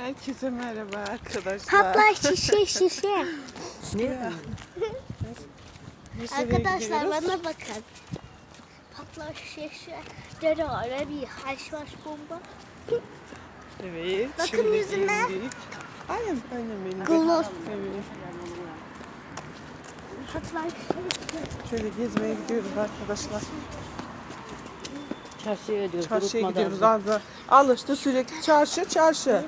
Herkese merhaba arkadaşlar. Patlar şişe şişe. Ne? Arkadaşlar bana bakın. Patlar şişe şişe. Dere ara bir haşhaş bomba. Evet. Bakın şimdi yüzüme. Aynen aynen benim. Gloss. Evet. Patlar şişe şişe. Şöyle gezmeye gidiyoruz arkadaşlar. Çarşıya gidiyoruz. Çarşıya gidiyoruz. Az da alıştı sürekli çarşı çarşı.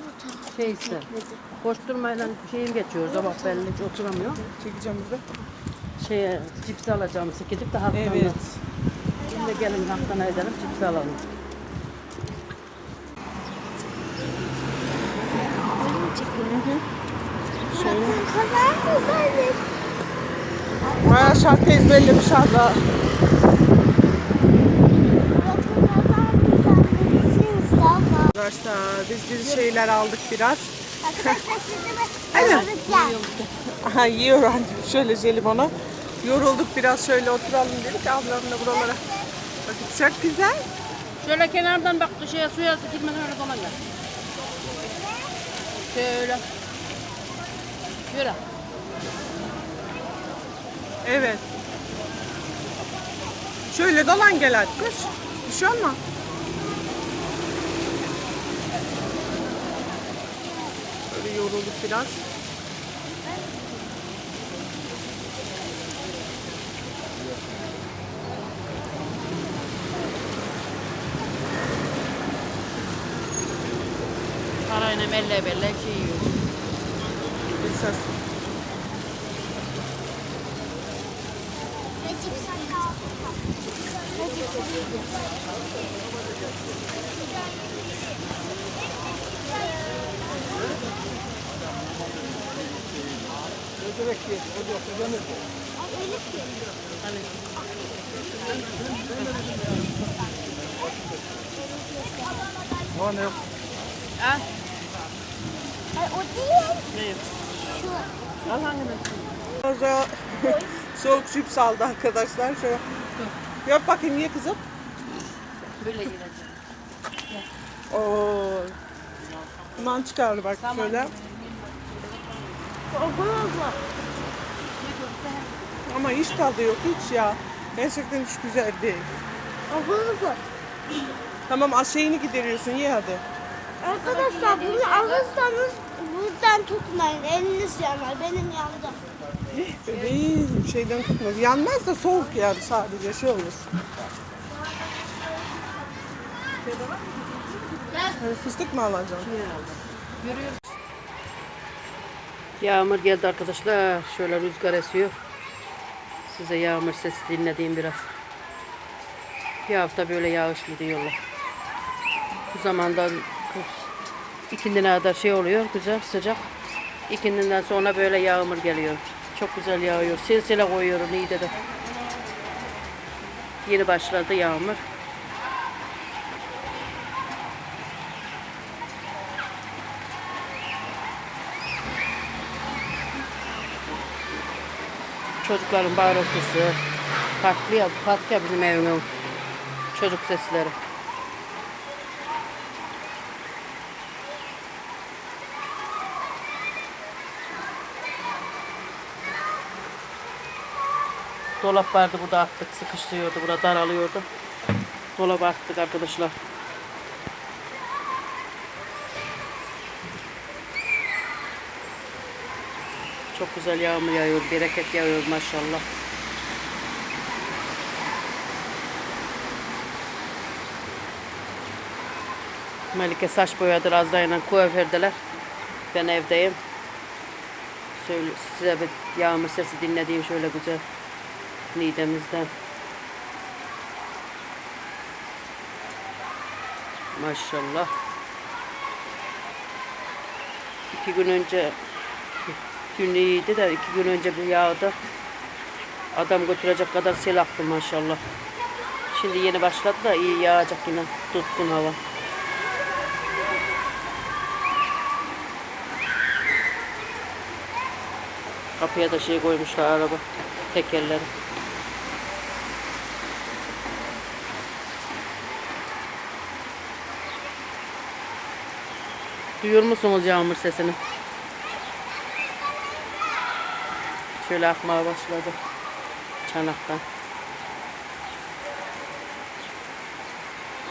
Şey işte. Koşturmayla şeyim geçiyor. Sabah belli hiç oturamıyor. Çekeceğim burada. Şeye cips alacağım gidip de haftanı. Evet. Şimdi gelin haftana edelim cips alalım. Şöyle. Kadar güzelmiş. Bayağı şarkı ezberlemiş abla. Bakın ne kadar güzelmişsiniz ama. Arkadaşlar biz bir şeyler aldık biraz. Arkadaşlar sizi. Aha yiyor annem şöyle jelibonu. Yorulduk biraz şöyle oturalım dedik. Ablam da buralara. Bakın çok güzel. Şöyle kenardan bak şeye suya girmeden öyle dolan gel. Şöyle. Yürü. Evet. Şöyle dolan gel hadi kız. Bir şey olmaz. Yorulduk biraz. Parayla belle belle şey yiyor. Esas. Ve cips sakal. Ve cips Hani al. Ay o değil. Ne? Şu. Al hangini? Soğuk cips aldı arkadaşlar. Şöyle. Yap bakayım ye kızım. Böyle gireceğim. Oo. Duman çıkardı bak şöyle. Ama hiç tadı yok hiç ya. Gerçekten hiç güzel değil. Tamam az şeyini gideriyorsun ye hadi. Arkadaşlar bunu alırsanız buradan tutmayın. Eliniz yanar. Benim yandı. Bebeğim şeyden tutmaz. Yanmaz da soğuk yani sadece şey olur. Fıstık mı alacaksın? Yağmur geldi arkadaşlar. Şöyle rüzgar esiyor. Size yağmur sesi dinlediğim biraz. Bir hafta böyle yağışlı diyorlar. Bu zamanda ikindine kadar şey oluyor güzel sıcak. İkindinden sonra böyle yağmur geliyor. Çok güzel yağıyor. Silsile koyuyor Niğde'de. Yeni başladı yağmur. Çocukların bağırtısı. Farklı ya, farklı ya bizim evimin çocuk sesleri. Dolap vardı burada attık sıkıştırıyordu burada daralıyordu. Dolaba attık arkadaşlar. Çok güzel yağmur yağıyor, bereket yağıyor maşallah. Melike saç boyadır Azda'yla kuafördeler. Ben evdeyim. Söyle, size bir yağmur sesi dinlediğim şöyle güzel. Nidemizden. Maşallah. İki gün önce dün iyiydi de iki gün önce bir yağdı. Adam götürecek kadar sel aktı maşallah. Şimdi yeni başladı da iyi yağacak yine. Tutkun hava. Kapıya da şey koymuşlar araba. Tekerleri. Duyuyor musunuz yağmur sesini? Şöyle akmaya başladı. Çanaktan.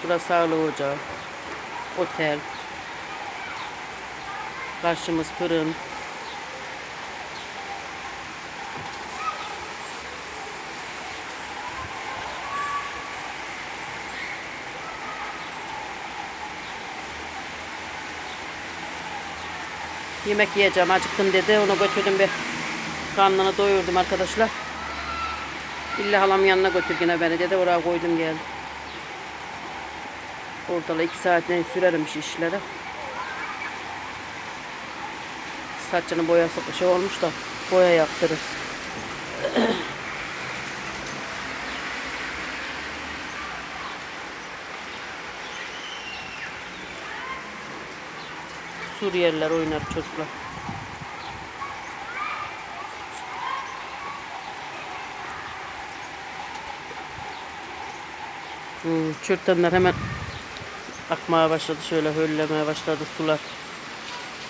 Burası sağlık ocağı. Otel. Karşımız fırın. Yemek yiyeceğim acıktım dedi. Onu götürdüm bir karnını doyurdum arkadaşlar. İlla halam yanına götür yine beni dedi. Oraya koydum geldim. Ortalığı iki saatten sürerim şu işleri. Saçının boyası şey olmuş da boya yaptırır. Suriyeliler oynar çocuklar. Hmm, hemen akmaya başladı. Şöyle höllemeye başladı sular.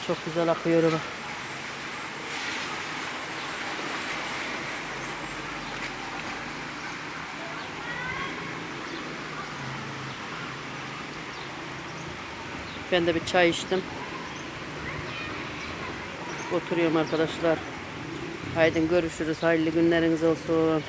Çok güzel akıyor ama. Ben de bir çay içtim. Oturuyorum arkadaşlar. Haydi görüşürüz. Hayırlı günleriniz olsun.